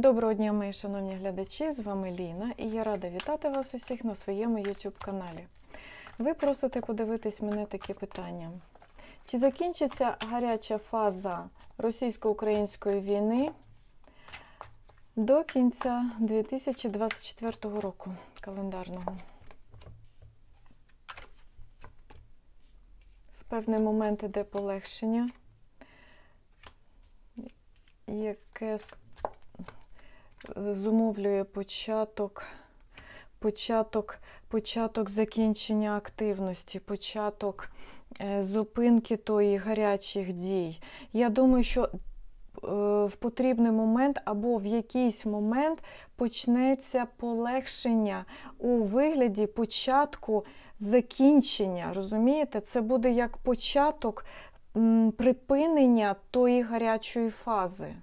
Доброго дня, мої шановні глядачі! З вами Ліна і я рада вітати вас усіх на своєму YouTube каналі. Ви просите подивитись мене такі питання. Чи закінчиться гаряча фаза російсько-української війни до кінця 2024 року календарного? В певний момент іде полегшення, яке зумовлює початок, початок, початок закінчення активності, початок е, зупинки тої гарячих дій. Я думаю, що е, в потрібний момент або в якийсь момент почнеться полегшення у вигляді початку закінчення. Розумієте, це буде як початок припинення тої гарячої фази.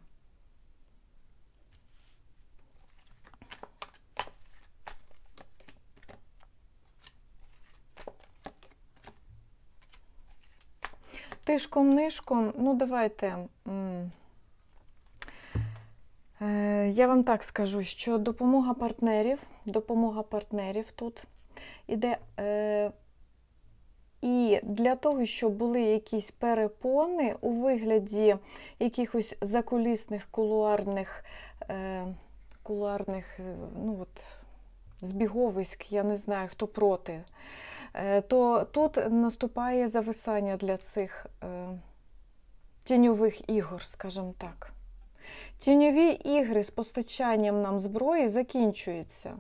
Тишком-нишком, ну давайте. е, Я вам так скажу, що допомога партнерів, допомога партнерів тут іде. е, І для того, щоб були якісь перепони у вигляді якихось закулісних кулуарних, е, кулуарних ну от, збіговиськ, я не знаю, хто проти то тут наступає зависання для цих е, тіньових ігор, скажімо так. Тіньові ігри з постачанням нам зброї закінчуються,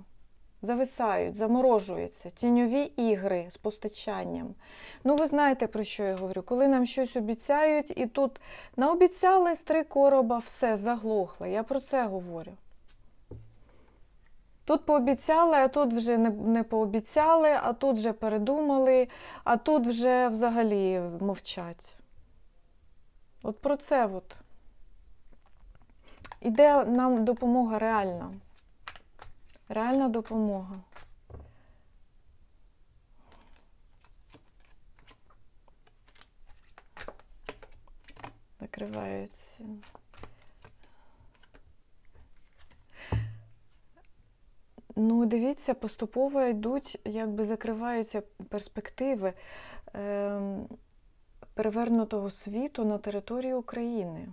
зависають, заморожуються. Тіньові ігри з постачанням. Ну, ви знаєте, про що я говорю? Коли нам щось обіцяють, і тут наобіцяли з три короба, все заглохло. Я про це говорю. Тут пообіцяли, а тут вже не, не пообіцяли, а тут вже передумали, а тут вже взагалі мовчать. От про це от. Іде нам допомога реальна. Реальна допомога. Закриваються. Ну, дивіться, поступово йдуть, якби закриваються перспективи е, перевернутого світу на території України.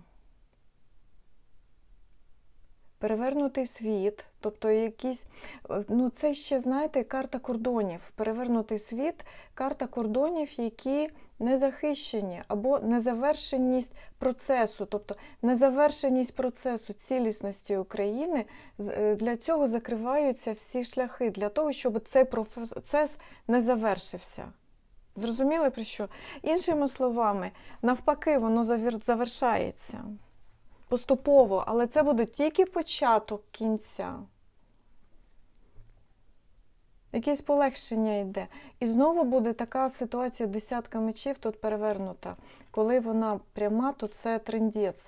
Перевернутий світ, тобто якісь, е, ну це ще, знаєте, карта кордонів. Перевернутий світ, карта кордонів, які не захищені, або незавершеність процесу, тобто незавершеність процесу цілісності України, е, для цього закриваються всі шляхи, для того, щоб цей процес не завершився. Зрозуміли про що? Іншими словами, навпаки, воно завершається поступово, але це буде тільки початок кінця. Якесь полегшення йде. І знову буде така ситуація десятка мечів тут перевернута. Коли вона пряма, то це трендець.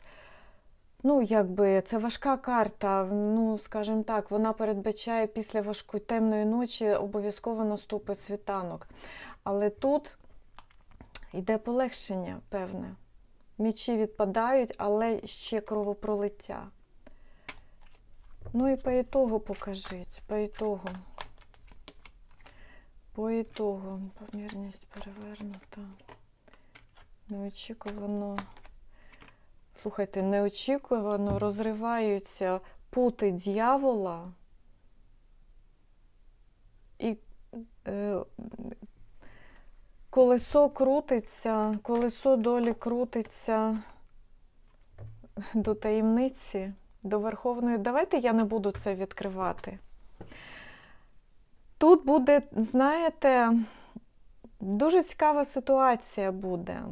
Ну, якби це важка карта. Ну, скажімо так, вона передбачає після важкої темної ночі обов'язково наступить світанок. Але тут йде полегшення певне. Мічі відпадають, але ще кровопролиття. Ну і по ітогу покажіть, по ітогу. По ітогу помірність перевернута. Неочікувано. Слухайте, неочікувано розриваються пути дьявола і е, колесо крутиться, колесо долі крутиться до таємниці, до Верховної. Давайте я не буду це відкривати. Тут буде, знаєте, дуже цікава ситуація буде.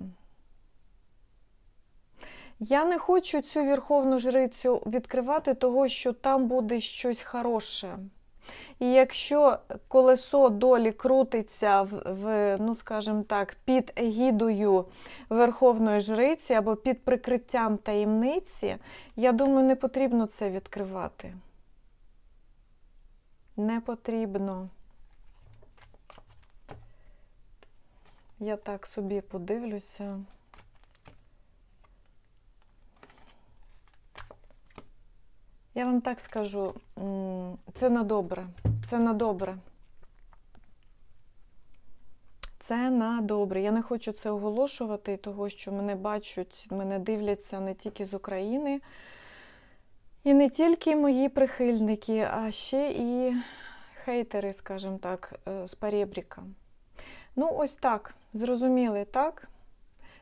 Я не хочу цю верховну жрицю відкривати, того, що там буде щось хороше. І якщо колесо долі крутиться в, в ну скажімо так, під егідою Верховної Жриці або під прикриттям таємниці, я думаю, не потрібно це відкривати. Не потрібно. Я так собі подивлюся. Я вам так скажу, це на добре. Це на добре. Це на добре. Я не хочу це оголошувати, того що мене бачать, мене дивляться не тільки з України, і не тільки мої прихильники, а ще і хейтери, скажімо так, е, з перебріка. Ну, ось так. Зрозуміли, так?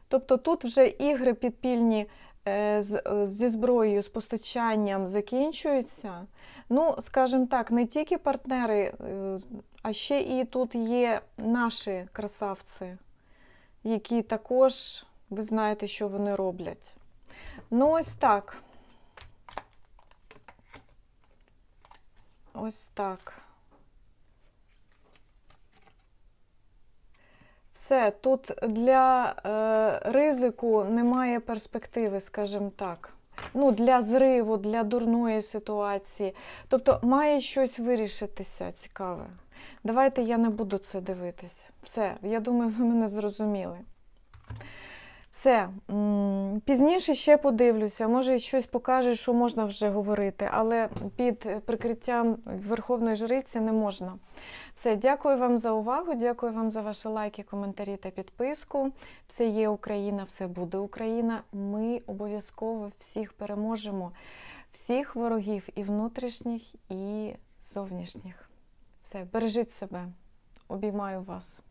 Тобто тут вже ігри підпільні е, е, зі зброєю, з постачанням закінчуються. Ну, скажімо так, не тільки партнери, а ще і тут є наші красавці, які також, ви знаєте, що вони роблять. Ну, ось так. Ось так. Все, тут для е, ризику немає перспективи, скажімо так. Ну, для зриву, для дурної ситуації. Тобто має щось вирішитися цікаве. Давайте я не буду це дивитись. Все, я думаю, ви мене зрозуміли. Все, пізніше ще подивлюся, може щось покаже, що можна вже говорити, але під прикриттям Верховної Жриці не можна. Все, дякую вам за увагу, дякую вам за ваші лайки, коментарі та підписку. Все є Україна, все буде Україна. Ми обов'язково всіх переможемо, всіх ворогів і внутрішніх, і зовнішніх. Все, бережіть себе. Обіймаю вас.